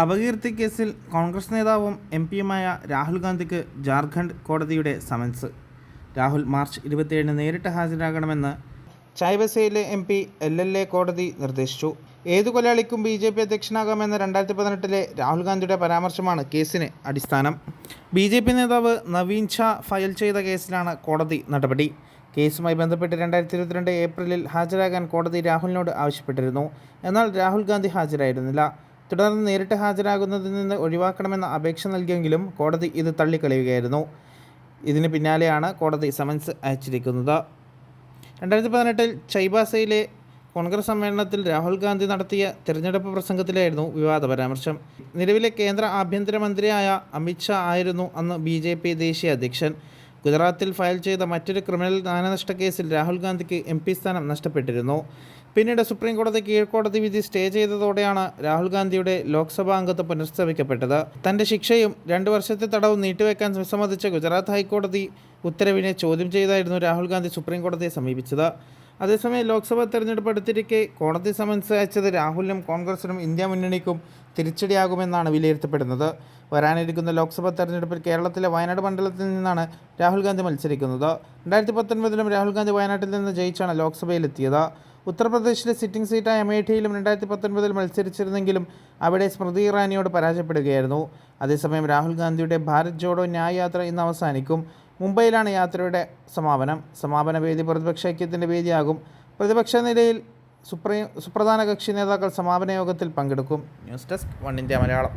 അപകീർത്തി കേസിൽ കോൺഗ്രസ് നേതാവും എം പിയുമായ രാഹുൽ ഗാന്ധിക്ക് ജാർഖണ്ഡ് കോടതിയുടെ സമൻസ്. രാഹുൽ മാർച്ച് ഇരുപത്തിയേഴിന് നേരിട്ട് ഹാജരാകണമെന്ന് ചായ്ബസയിലെ M P L L A കോടതി നിർദ്ദേശിച്ചു. ഏതു കൊലയാളിക്കും ബി ജെ പി അധ്യക്ഷനാകാമെന്ന രണ്ടായിരത്തി പതിനെട്ടിലെ രാഹുൽ ഗാന്ധിയുടെ പരാമർശമാണ് കേസിന് അടിസ്ഥാനം. ബി ജെ പി നേതാവ് നവീൻ ഷാ ഫയൽ ചെയ്ത കേസിലാണ് കോടതി നടപടി. കേസുമായി ബന്ധപ്പെട്ട് രണ്ടായിരത്തി ഇരുപത്തിരണ്ട് ഏപ്രിലിൽ ഹാജരാകാൻ കോടതി രാഹുലിനോട് ആവശ്യപ്പെട്ടിരുന്നു. എന്നാൽ രാഹുൽ ഗാന്ധി ഹാജരായിരുന്നില്ല. തുടർന്ന് നേരിട്ട് ഹാജരാകുന്നതിൽ നിന്ന് ഒഴിവാക്കണമെന്ന അപേക്ഷ നൽകിയെങ്കിലും കോടതി ഇത് തള്ളിക്കളയുകയായിരുന്നു. ഇതിന് പിന്നാലെയാണ് കോടതി സമൻസ് അയച്ചിരിക്കുന്നത്. രണ്ടായിരത്തി പതിനെട്ടിൽ ചൈബാസയിലെ കോൺഗ്രസ് സമ്മേളനത്തിൽ രാഹുൽ ഗാന്ധി നടത്തിയ തിരഞ്ഞെടുപ്പ് പ്രസംഗത്തിലായിരുന്നു വിവാദ പരാമർശം. നിലവിലെ കേന്ദ്ര ആഭ്യന്തരമന്ത്രിയായ അമിത്ഷാ ആയിരുന്നു അന്ന് ബി ജെ പി ദേശീയ അധ്യക്ഷൻ. ഗുജറാത്തിൽ ഫയൽ ചെയ്ത മറ്റൊരു ക്രിമിനൽ നാനനഷ്ട കേസിൽ രാഹുൽ ഗാന്ധിക്ക് എം പി സ്ഥാനം നഷ്ടപ്പെട്ടിരുന്നു. പിന്നീട് സുപ്രീം കോടതി കീഴ്ക്കോടതി വിധി സ്റ്റേ ചെയ്തതോടെയാണ് രാഹുൽ ഗാന്ധിയുടെ ലോക്സഭാ അംഗത്വം പുനഃസ്ഥാപിക്കപ്പെട്ടത്. തന്റെ ശിക്ഷയും രണ്ട് വർഷത്തെ തടവും നീട്ടിവെക്കാൻ വിസമ്മതിച്ച ഗുജറാത്ത് ഹൈക്കോടതി ഉത്തരവിനെ ചോദ്യം ചെയ്തായിരുന്നു രാഹുൽ ഗാന്ധി സുപ്രീം കോടതിയെ സമീപിച്ചത്. അതേസമയം ലോക്സഭാ തെരഞ്ഞെടുപ്പ് അടുത്തിരിക്കെ കോടതി സമൻസ് അയച്ചത് രാഹുലിനും കോൺഗ്രസിനും ഇന്ത്യ മുന്നണിക്കും തിരിച്ചടിയാകുമെന്നാണ് വിലയിരുത്തപ്പെടുന്നത്. വരാനിരിക്കുന്ന ലോക്സഭാ തെരഞ്ഞെടുപ്പിൽ കേരളത്തിലെ വയനാട് മണ്ഡലത്തിൽ നിന്നാണ് രാഹുൽ ഗാന്ധി മത്സരിക്കുന്നത്. രണ്ടായിരത്തി പത്തൊൻപതിലും രാഹുൽ ഗാന്ധി വയനാട്ടിൽ നിന്ന് ജയിച്ചാണ് ലോക്സഭയിലെത്തിയത്. ഉത്തർപ്രദേശിലെ സിറ്റിംഗ് സീറ്റായ അമേഠിയിലും രണ്ടായിരത്തി പത്തൊൻപതിൽ മത്സരിച്ചിരുന്നെങ്കിലും അവിടെ സ്മൃതി ഇറാനിയോട് പരാജയപ്പെടുകയായിരുന്നു. അതേസമയം രാഹുൽ ഗാന്ധിയുടെ ഭാരത് ജോഡോ ന്യായയാത്ര ഇന്ന് അവസാനിക്കും. മുംബൈയിലാണ് യാത്രയുടെ സമാപനം. സമാപന വേദി പ്രതിപക്ഷ ഐക്യത്തിന്റെ വേദിയാകും. പ്രതിപക്ഷ നിലയിൽ സുപ്രീം സുപ്രധാന കക്ഷി നേതാക്കൾ സമാപന യോഗത്തിൽ പങ്കെടുക്കും. News desk one India Malayalam.